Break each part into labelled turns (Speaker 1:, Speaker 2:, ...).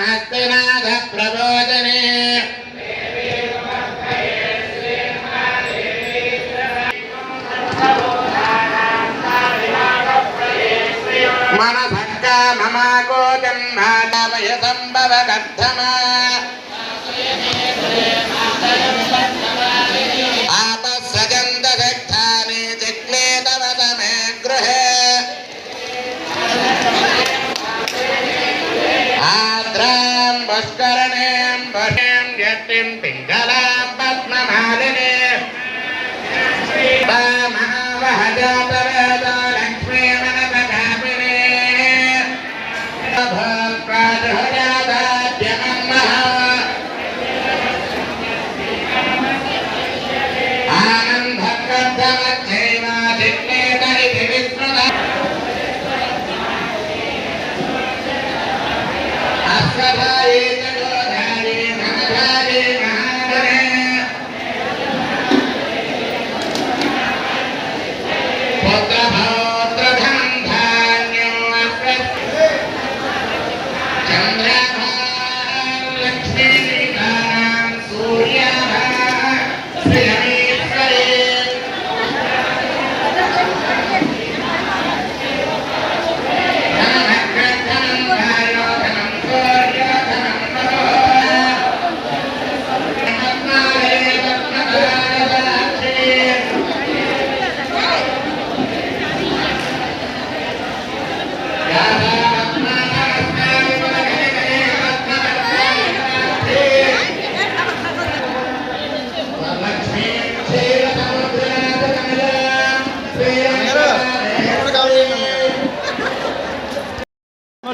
Speaker 1: हस्तिनाथ प्रबोधने मनसक्का ममाकोजम् भावय सम्भव गर्धा ఘోషం జస్మిం పింగళా పద్మమాలినే
Speaker 2: మహావహజాతర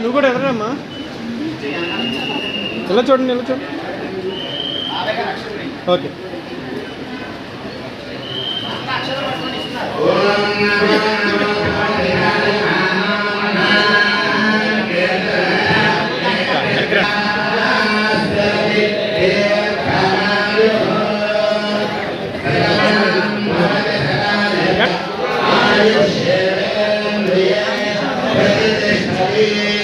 Speaker 2: నువ్వు కూడా ఎదరమ్మా? ఎలా చూడండి ఎలా చూడండి ఓకే. Yeah.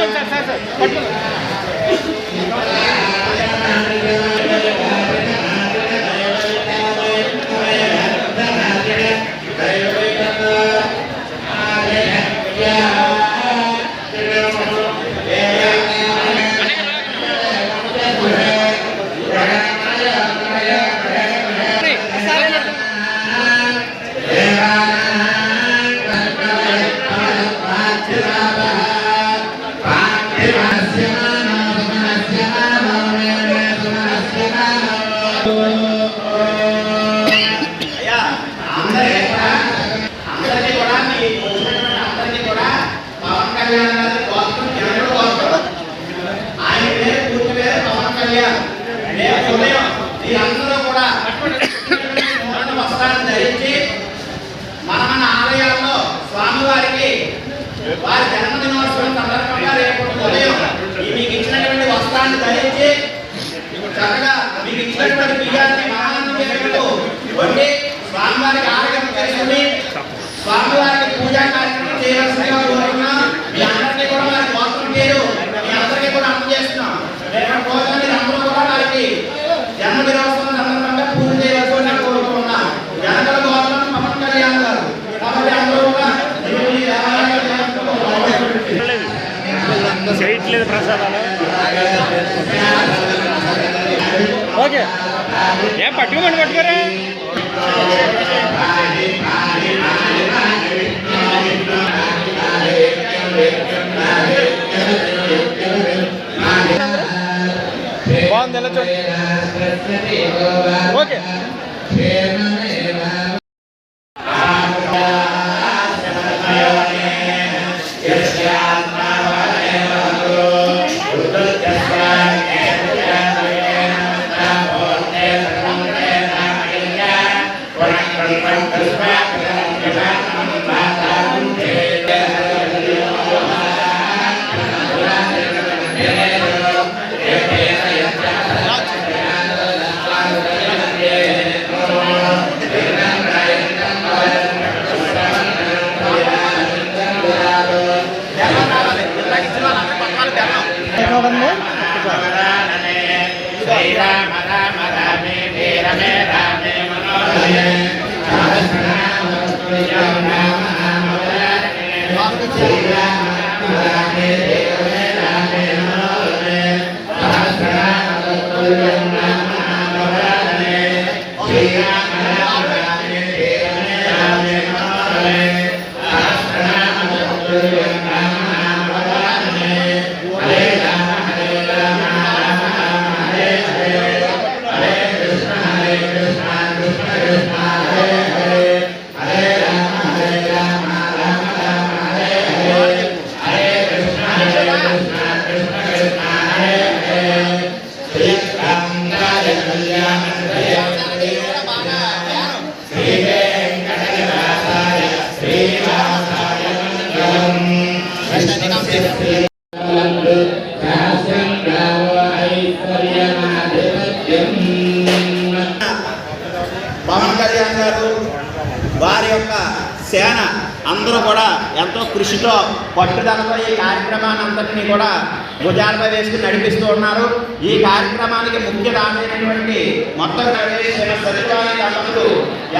Speaker 2: పట్టుకోండి సార్ సార్ సార్ పట్టుకోండి లేదు ప్రసాదాలు. ఓకే. ఏం పట్టుకోమని పట్టుకోరా. బాగుంది వెళ్ళచ్చు ఓకే.
Speaker 3: శ్రీరామ రామ రామే వీరమే రామే మనోరమే దృష్టిలో పట్టుదలతో ఈ కార్యక్రమాన్ని అందరినీ కూడా భుజాలపై వేసుకుని నడిపిస్తూ ఉన్నారు. ఈ కార్యక్రమానికి ముఖ్య రామైనటువంటి మొత్తం నడిపేసిన సచివాలయ అసలు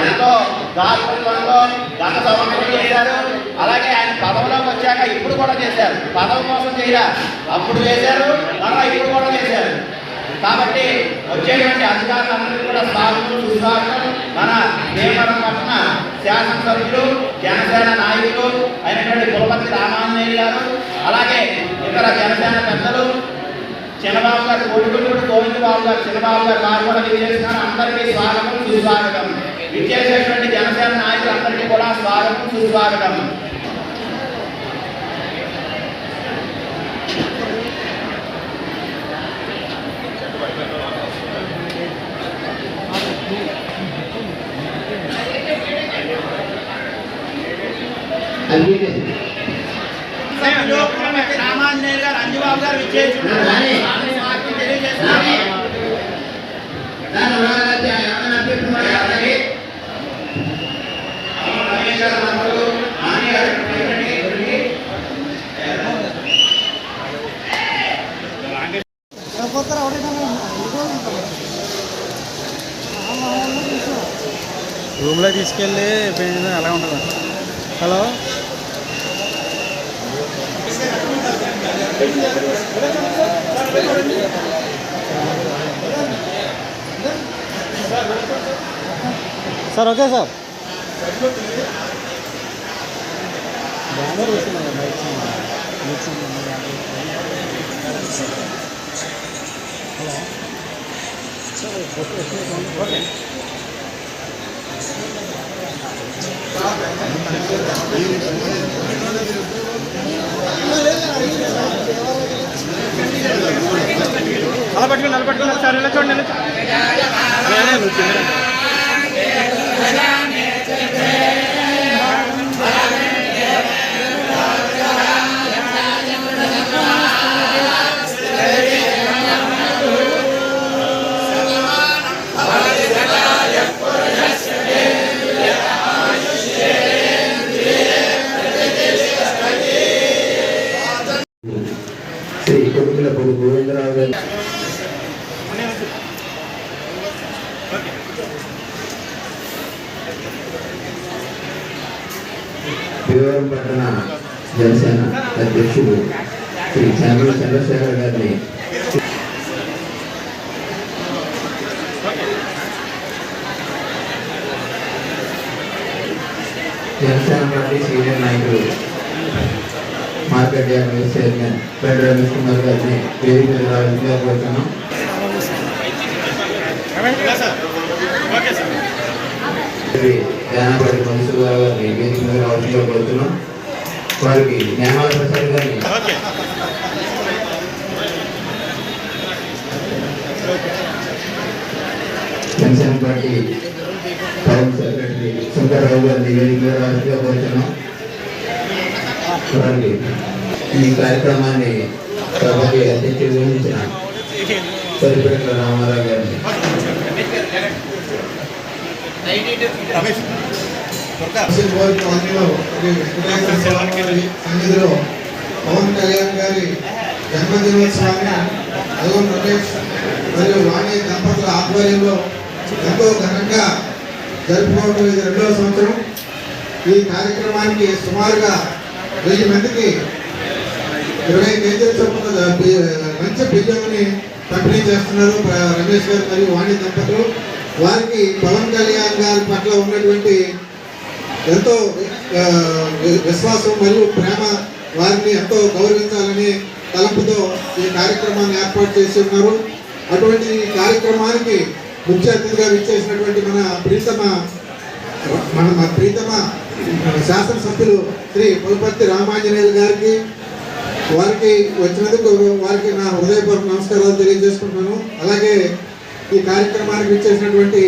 Speaker 3: ఎంతో దాతృత్వంలో గత సంవత్సరం చేశారు. అలాగే ఆయన పదవిలోకి వచ్చాక ఇప్పుడు కూడా చేశారు. పదవి కోసం చేయరా? అప్పుడు చేశారు. మరలా ఇప్పుడు కూడా చేశారు. కాబట్టి వచ్చేటువంటి అధికారులందరికీ కూడా స్వాగతం సుస్వాగతం మన భీమవరం పట్టణ శాసనసభ్యులు జనసేన నాయకులు అయినటువంటి కులపతి రామాంజనేయులు గారు అలాగే ఇతర జనసేన పెద్దలు చిన్నబాబు గారు కొడుకుడు గోవింద బాబు గారు చిన్నబాబు గారు వారు కూడా విచ్చేస్తున్నారు అందరికీ స్వాగతం సుస్వాగతం. విచ్చేసేటువంటి జనసేన నాయకులందరికీ కూడా స్వాగతం సుస్వాగతం రామాంజనేయ గారు అంజుబాబు గారు విచ్చేస్తున్నారు స్వాగతం తెలియజేస్తున్నారు
Speaker 2: రూమ్లో తీసుకెళ్ళి పెయింట్ అలా ఉంటుందా? హలో? Sir okay sir. అలా పట్టుకుని అలా పట్టుకుని సార్ ఇలా చూడండి.
Speaker 4: భీమవరం పట్టణ జనసేన అధ్యక్షుడు శ్రీ చంద్ర చంద్రశేఖర్ గారిని జనసేన పార్టీ సీనియర్ నాయకుడు market yard vice chairman Pendra Ramesh Kumar గారిని వేదిక మీద రావాల్సిందిగా కోరుతున్నాం. జానాపల్లి మనుషులు గారిని వేదిక మీద రావడంలో కోరుతున్నాం వారికి న్యామాల ప్రసాద్ గారిని Janasena party town secretary Shankar Rao గారిని వేదిక మీద రావడంలో కోరుతున్నాం వారికి ఈ కార్యక్రమాన్ని సభకి అధ్యక్షులు వహించిన సరిపేట రామారావు గారిని.
Speaker 2: రమేష్
Speaker 5: సన్నిధిలో పవన్ కళ్యాణ్ గారి జన్మదినోత్సవాన్ని అదో రమేష్ మరియు వాణి దంపతుల ఆధ్వర్యంలో ఎంతో ఘనంగా జరుపుకోవడం ఇది రెండవ సంవత్సరం ఈ కార్యక్రమానికి సుమారుగా వెయ్యి మందికి ఇరవై కేజీల చొప్పున మంచి బియ్యంని పంపిణీ చేస్తున్నారు రమేష్ గారు మరియు వాణి దంపతులు. వారికి పవన్ కళ్యాణ్ గారి పట్ల ఉన్నటువంటి ఎంతో విశ్వాసం మరియు ప్రేమ వారిని ఎంతో గౌరవించాలని తలంపుతో ఈ కార్యక్రమాన్ని ఏర్పాటు చేసి ఉన్నారు. అటువంటి ఈ కార్యక్రమానికి ముఖ్య అతిథిగా విచ్చేసినటువంటి మన ప్రీతమ మన మన ప్రీతమ శాసనసభ్యులు శ్రీ పులపర్తి రామాంజనేయులు గారికి వారికి వచ్చినందుకు వారికి నా హృదయపూర్వక నమస్కారాలు తెలియజేసుకుంటున్నాను. అలాగే ఈ కార్యక్రమానికి విచ్చేసినటువంటి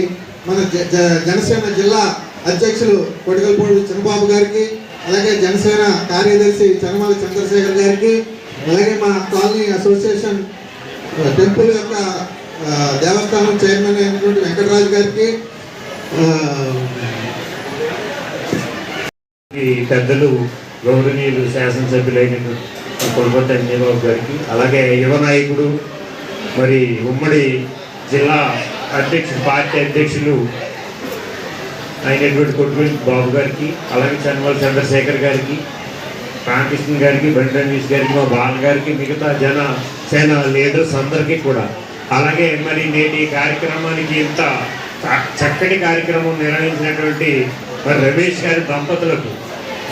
Speaker 5: మన జ- జ- జనసేన జిల్లా అధ్యక్షులు కొడిగల్పూడి చిన్నబాబు గారికి అలాగే జనసేన కార్యదర్శి చనమల చంద్రశేఖర్ గారికి అలాగే మా కాలనీ అసోసియేషన్ టెంపుల్ యొక్క దేవస్థానం చైర్మన్ అయినటువంటి వెంకటరాజు గారికి
Speaker 6: ఈ పెద్దలు గౌరవనీయులు శాసనసభ్యులైనటువంటి కొలబత్తి అంజయబాబు గారికి అలాగే యువ నాయకుడు మరి ఉమ్మడి జిల్లా అధ్యక్షులు పార్టీ అధ్యక్షులు అయినటువంటి కొట్టుకుని బాబు గారికి అలాగే చన్నమల చంద్రశేఖర్ గారికి రామకృష్ణ గారికి బండి రమేష్ గారికి మా బాల గారికి మిగతా జన సేన లీడర్స్ అందరికీ కూడా. అలాగే మరి నేటి ఈ కార్యక్రమానికి ఇంత చక్కటి కార్యక్రమం నిర్వహించినటువంటి మరి రమేష్ గారి దంపతులకు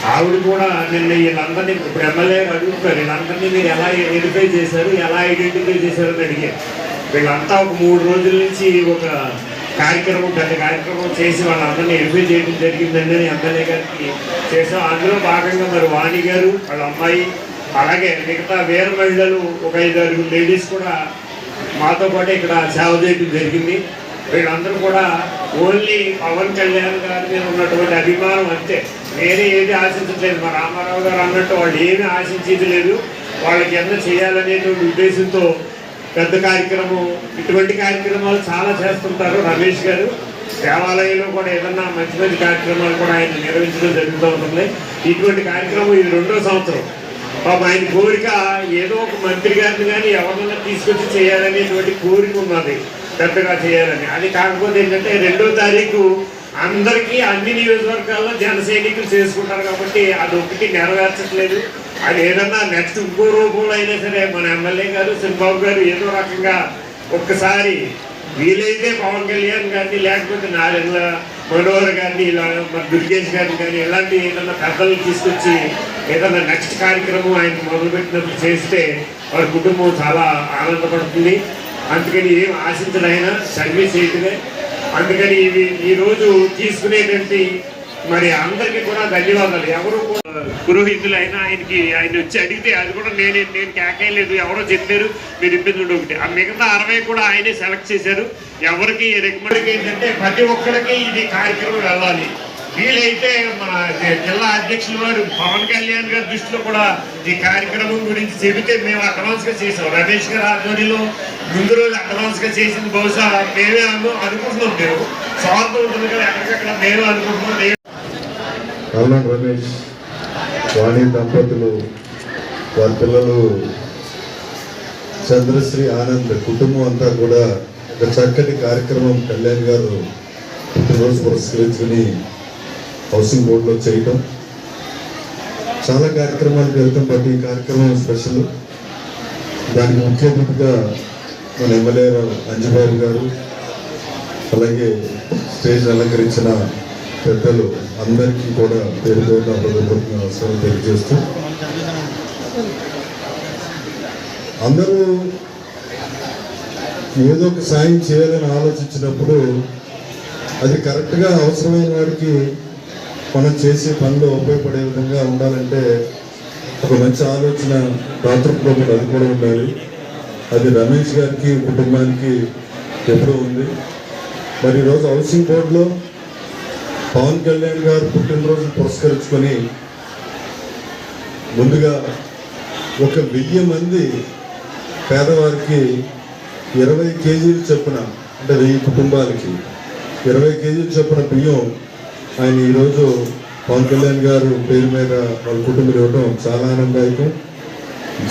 Speaker 6: ఆవిడ కూడా నిన్న వీళ్ళందరినీ ఇప్పుడు ఎమ్మెల్యే అడుగుతారు వీళ్ళందరినీ మీరు ఎలా వెరిఫై చేశారు ఎలా ఐడెంటిఫై చేశారు అని అడిగారు. వీళ్ళంతా ఒక మూడు రోజుల నుంచి ఒక కార్యక్రమం పెద్ద కార్యక్రమం చేసి వాళ్ళందరినీ ఎంపీ చేయడం జరిగిందండి అని ఎమ్మెల్యే గారికి చేసాం అందులో భాగంగా మరి వాణి గారు వాళ్ళ అమ్మాయి అలాగే మిగతా వేరు మహిళలు ఒక ఐదు ఆరుగురు లేడీస్ కూడా మాతో పాటు ఇక్కడ సేవ చేయడం జరిగింది. వీళ్ళందరూ కూడా ఓన్లీ పవన్ కళ్యాణ్ గారి మీద ఉన్నటువంటి అభిమానం అంతే. వేరే ఏది ఆశించట్లేదు. మా రామారావు గారు అన్నట్టు వాళ్ళు ఏమీ ఆశించేది లేదు. వాళ్ళకి ఎంత చేయాలనేటువంటి ఉద్దేశంతో పెద్ద కార్యక్రమం ఇటువంటి కార్యక్రమాలు చాలా చేస్తుంటారు రమేష్ గారు. దేవాలయంలో కూడా ఏదన్నా మంచి మంచి కార్యక్రమాలు కూడా ఆయన నిర్వహించడం జరుగుతూ ఉంటుంది. ఇటువంటి కార్యక్రమం ఇది రెండో సంవత్సరం. పాపం ఆయన కోరిక ఏదో ఒక మంత్రి గారిని కానీ ఎవరినైనా తీసుకొచ్చి చేయాలనేటువంటి కోరిక ఉన్నది పెద్దగా చేయాలని. అది కాకపోతే ఏంటంటే రెండో తారీఖు అందరికీ అన్ని నియోజకవర్గాల్లో జన సైనికులు చేసుకుంటారు కాబట్టి అది ఒకటి నెరవేర్చట్లేదు. అది ఏదన్నా నెక్స్ట్ ఇంకో రూపంలో అయినా సరే మన ఎమ్మెల్యే గారు చంద్రబాబు గారు ఏదో రకంగా ఒక్కసారి వీలైతే పవన్ కళ్యాణ్ గారిని లేకపోతే నారాయణ మనోహర్ గారిని ఇలా మన దుర్గేష్ గారిని కానీ ఇలాంటి ఏదన్నా పెద్దలు తీసుకొచ్చి ఏదన్నా నెక్స్ట్ కార్యక్రమం ఆయన మొదలుపెట్టినప్పుడు చేస్తే వారి కుటుంబం చాలా ఆనందపడుతుంది. అందుకని ఏం ఆశించడైనా సర్వీస్ చేయటమే. అందుకని ఇవి ఈరోజు తీసుకునేటువంటి మరి అందరికీ కూడా ధన్యవాదాలు. ఎవరు పురోహితులైనా ఆయనకి ఆయన వచ్చి అడిగితే అది కూడా నేను నేను కేకేయలేదు ఎవరో చెప్పారు మీరు ఇబ్బంది ఒకటి. ఆ మిగతా అరవై కూడా ఆయనే సెలెక్ట్ చేశారు. ఎవరికి రికమెండ్ ఏంటంటే ప్రతి ఒక్కరికి ఇది కార్యక్రమం వెళ్ళాలి. వీలైతే మన జిల్లా అధ్యక్షుల వారు పవన్ కళ్యాణ్ గారి దృష్టిలో కూడా ఈ కార్యక్రమం గురించి చెబితే మేము అడ్వాన్స్గా చేసాం రమేష్ గారి ఆధ్వర్యంలో ముందు రోజు అడ్వాన్స్గా చేసింది బహుశా మేమే అను అనుకుంటున్నాం మేము. స్వార్థం ఉంటుంది కదా ఎక్కడికక్కడ మేము అనుకుంటున్నాం. మేము
Speaker 7: రమేష్? వాణి దంపతులు వారి పిల్లలు చంద్రశ్రీ ఆనంద్ కుటుంబం అంతా కూడా ఒక చక్కటి కార్యక్రమం కళ్యాణ్ గారు పుట్టినరోజు పురస్కరించుకుని హౌసింగ్ బోర్డులో చేయటం. చాలా కార్యక్రమాలు వెళ్తాం ప్రతి కార్యక్రమం స్పెషల్. దానికి ముఖ్య అతిథిగా మన ఎమ్మెల్యే అంజబాబు గారు అలాగే స్టేజ్ అలంకరించిన పెద్దలు అందరికీ కూడా పేరు పేరున హృదయపూర్వక నమస్కారం తెలియజేస్తూ అందరూ ఏదో ఒక సాయం చేయాలని ఆలోచించినప్పుడు అది కరెక్ట్గా అవసరమైన వాడికి మనం చేసే పనిలో ఉపయోగపడే విధంగా ఉండాలంటే ఒక మంచి ఆలోచన దాతృత్వం అది కూడా ఉండాలి. అది రమేష్ గారికి కుటుంబానికి ఎప్పుడూ ఉంది. మరి ఈరోజు హౌసింగ్ బోర్డులో పవన్ కళ్యాణ్ గారు పుట్టినరోజు పురస్కరించుకొని ముందుగా ఒక వెయ్యి మంది పేదవారికి ఇరవై కేజీలు చొప్పున అంటే వెయ్యి కుటుంబాలకి ఇరవై కేజీలు చొప్పున బియ్యం ఆయన ఈరోజు పవన్ కళ్యాణ్ గారు పేరు మీద వాళ్ళ కుటుంబం ఇవ్వడం చాలా ఆనందదాయకం.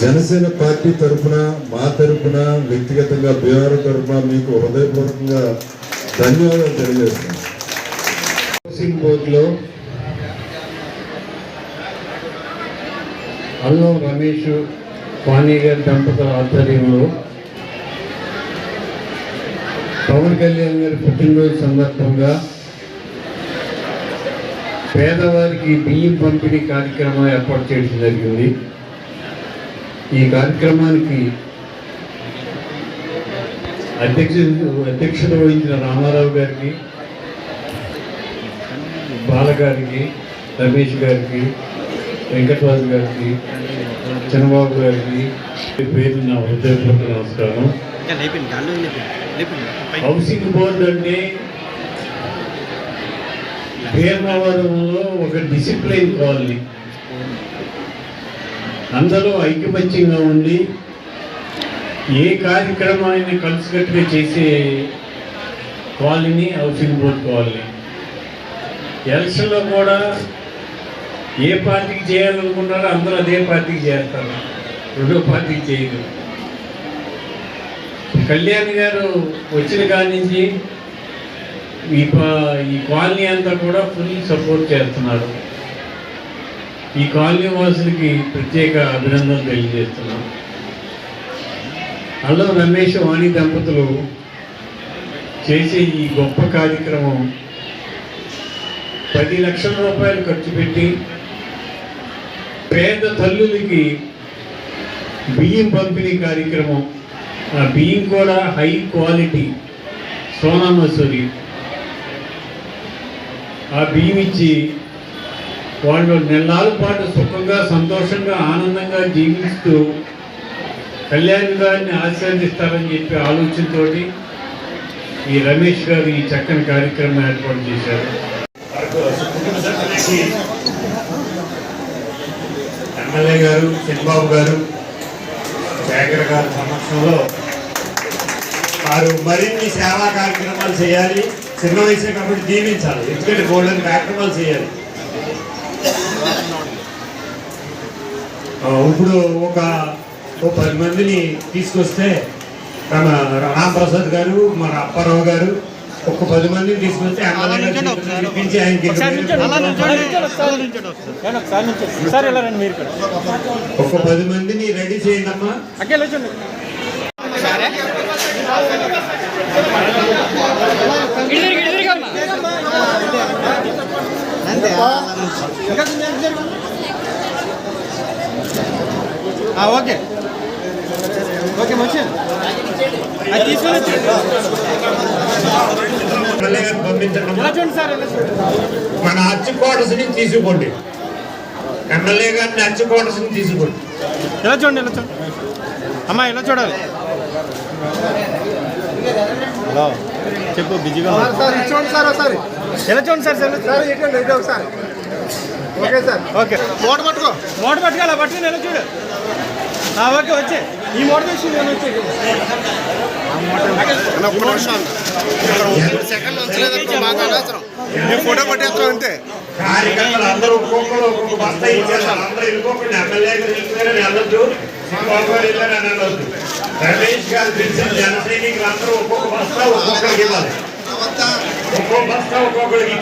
Speaker 7: జనసేన పార్టీ తరఫున మా తరఫున వ్యక్తిగతంగా బీహార్ తరఫున మీకు హృదయపూర్వకంగా ధన్యవాదాలు తెలియజేస్తున్నాను
Speaker 8: హౌసింగ్ బోర్డులో అల్లం రమేష్ పానీ గారి దంపతుల ఆధ్వర్యంలో పవన్ కళ్యాణ్ గారి పుట్టినరోజు సందర్భంగా పేదవారికి బియ్యం పంపిణీ కార్యక్రమం ఏర్పాటు చేయడం జరిగింది. ఈ కార్యక్రమానికి అధ్యక్ష అధ్యక్షత వహించిన రామారావు గారికి బాలగారికి రమేష్ గారికి వెంకటరాజు గారికి చంద్రబాబు గారికి పేరు నా హృదయపూర్వక నమస్కారం. హౌసింగ్ బోర్డు అంటే భీమవరంలో ఒక డిసిప్లైన్ కాలనీ. అందరూ ఐకమత్యంగా ఉండి ఏ కార్యక్రమాన్ని కలిసికట్టుగా చేసే కాలనీ హౌసింగ్ బోర్డు కాలనీ. ఎలక్షన్లో కూడా ఏ పార్టీకి చేయాలనుకున్నారో అందరూ అదే పార్టీకి చేస్తారు. రెండో పార్టీకి చేయరు కళ్యాణ్ గారు వచ్చిన కాడి నుంచి ఈ పా- ఈ కాలనీ అంతా కూడా ఫుల్ సపోర్ట్ చేస్తున్నారు. ఈ కాలనీ వాసులకి ప్రత్యేక అభినందనలు తెలియజేస్తున్నాం. అల్లం రమేష్ వాణి దంపతులు చేసే ఈ గొప్ప కార్యక్రమం పది లక్షల రూపాయలు ఖర్చు పెట్టి పేద తల్లులకి బియ్యం పంపిణీ కార్యక్రమం. ఆ బియ్యం కూడా హై క్వాలిటీ. సోనా మసూరి. ఆ బియ్యం ఇచ్చి వాళ్ళు నెలల పాటు సుఖంగా సంతోషంగా ఆనందంగా జీవిస్తూ కళ్యాణ్ గారిని ఆశీర్వదిస్తారని చెప్పి ఆలోచనతోటి ఈ రమేష్ గారు ఈ చక్కని కార్యక్రమం ఏర్పాటు చేశారు.
Speaker 6: ఎమ్మెల్యే గారు చంద్రబాబు గారు శేఖర్ గారి సమక్షంలో వారు మరిన్ని సేవా కార్యక్రమాలు చేయాలి. చిన్న వయసే కాబట్టి దీవించాలి. ఎందుకంటే గోల్డెన్ కార్యక్రమాలు చేయాలి. ఇప్పుడు ఒక ఓ పది మందిని తీసుకొస్తే మన రామప్రసాద్ గారు మన అప్పారావు గారు ఒక పది మందిని ఆయనకి
Speaker 2: మీరు కూడా
Speaker 6: ఒక పది మందిని రెడీ చేయండి అమ్మా.
Speaker 2: ఓకే. ఓకే మంచి
Speaker 6: మన అచ్చు క్వార్టర్స్ని తీసుకోండి. ఎమ్మెల్యే గారిని అచ్చు క్వార్టర్స్ని తీసుకోండి.
Speaker 2: ఇలా చూడండి ఇలా చూడండి? అమ్మా ఇలా చూడాలి? హలో. చెప్పు బిజీగా.
Speaker 5: సార్ ఒకసారి.
Speaker 2: ఇలా చూడండి సార్
Speaker 5: ఒకసారి. Okay sir.
Speaker 2: ఓకే.
Speaker 5: మోట పట్టుకో
Speaker 2: మోట పట్టుకోవాలి పట్టుకుని ఎలా చూడు? ఓకే వచ్చే. ఈ మోట తెచ్చి నేను వచ్చే
Speaker 5: ఒక్క నిమిషం. సెకండ్ ఉంచలేదు మాకు అనవసరం మేము ఫోటో పట్టేస్తాం అంతే.
Speaker 6: కార్యకర్తలు అందరూ ఒక్కొక్కరు ఒక్కొక్క బస్తా అందరూ ఎమ్మెల్యే గారు వెళ్ళొద్దు రమేష్ గారు తెలిసిన జన ఒక్కొక్క బస్తా ఒక్కొక్కరికి ఇవ్వాలి. ఒక్కొక్క బస్తా ఒక్కొక్కరికి